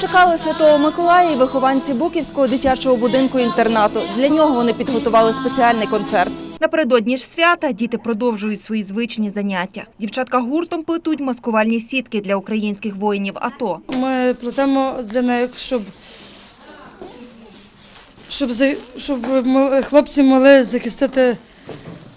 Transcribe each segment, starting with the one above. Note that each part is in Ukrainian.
Чекали святого Миколая і вихованці Буківського дитячого будинку інтернату. Для нього вони підготували спеціальний концерт. Напередодні ж свята діти продовжують свої звичні заняття. Дівчатка гуртом плетуть маскувальні сітки для українських воїнів АТО. Ми плетемо для них, щоб, щоб, за- щоб хлопці могли захистити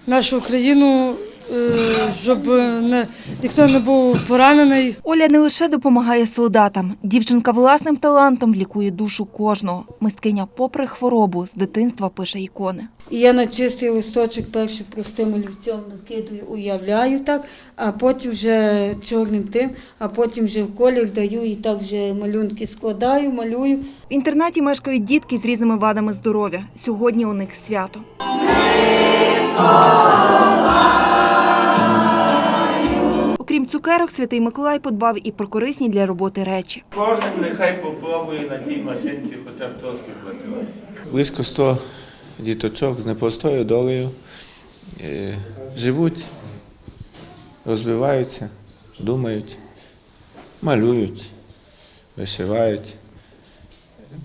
нашу країну, е, щоб не, ніхто не був поранений. Оля не лише допомагає солдатам. Дівчинка власним талантом лікує душу кожного. Мисткиня, попри хворобу, з дитинства пише ікони. Я на чистий листочок перший простим олівцем накидую, уявляю так, а потім вже чорним тим, а потім вже в колір даю і так вже малюнки складаю, малюю. В інтернаті мешкають дітки з різними вадами здоров'я. Сьогодні у них свято. Цукерок, святий Миколай подбав і про корисні для роботи речі. Кожен нехай попробує на тій машинці хоча б трошки працювати. Близько 100 діточок з непростою долею е, живуть, розвиваються, думають, малюють, вишивають,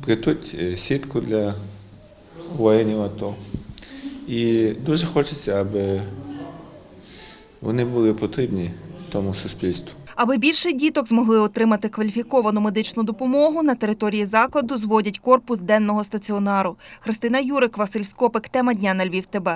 плетуть е, сітку для воїнів АТО. І дуже хочеться, аби вони були потрібні тому суспільству. Аби більше діток змогли отримати кваліфіковану медичну допомогу, на території закладу зводять корпус денного стаціонару. Христина Юрик, Василь Скопик. Тема дня на Львів. ТБ.